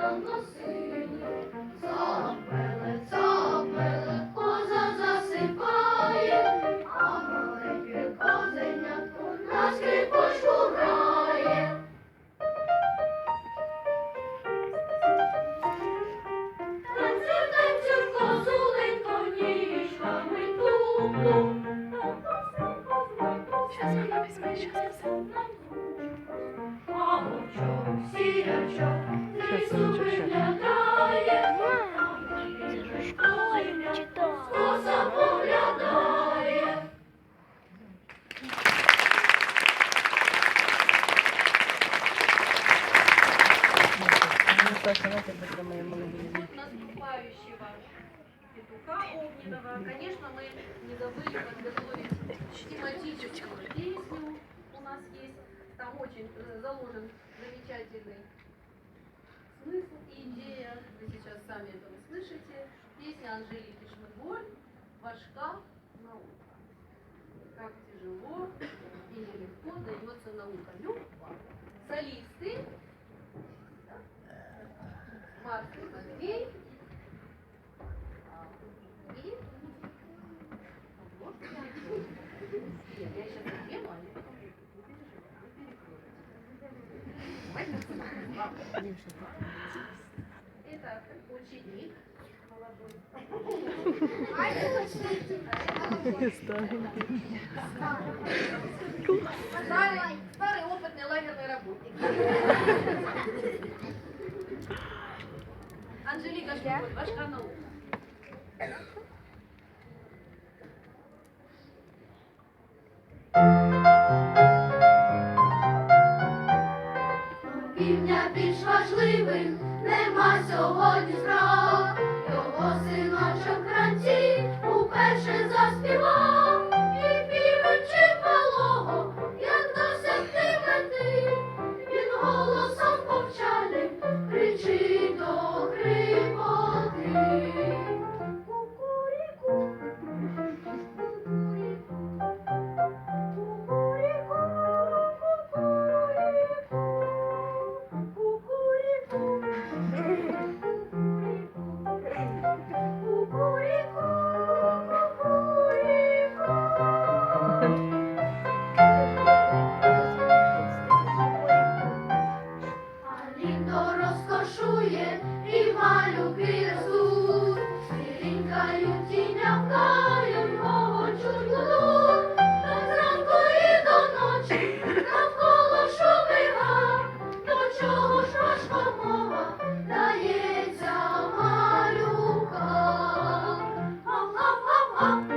нам Давайте потримаємо моєму Вот наступающего петуха огненного. Конечно, мы не забыли подготовить тематическую песню. У нас есть. Там очень заложен замечательный смысл и идея. Вы сейчас сами это услышите. Песня Анжелики Шмыголь «Башка наука». Как тяжело или легко дается наука. Любва. Солисты. Марк и Матвей. И... Я сейчас запену, а они потом Итак, ученик молодой. Старый опытный лагерный работник. Шмуль, башка наука. Півдня більш важливим нема сьогодні справ. і малюки ростуть, Сірінькають, тінявкають, гогочуть гудуть, Та зранку і до ночі навколо шумига, До чого ж важко мова дається малюка. Гав-гав-гав-гав,